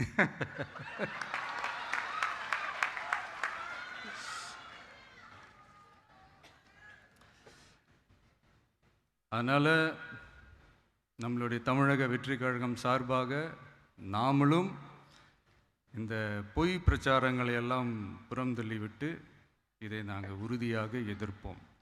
அதனால் நம்மளுடைய தமிழக வெற்றி கழகம் சார்பாக நாமளும் இந்த பொய் பிரச்சாரங்களை எல்லாம் புறந்தள்ளிவிட்டு இதை நாங்கள் உறுதியாக எதிர்ப்போம்.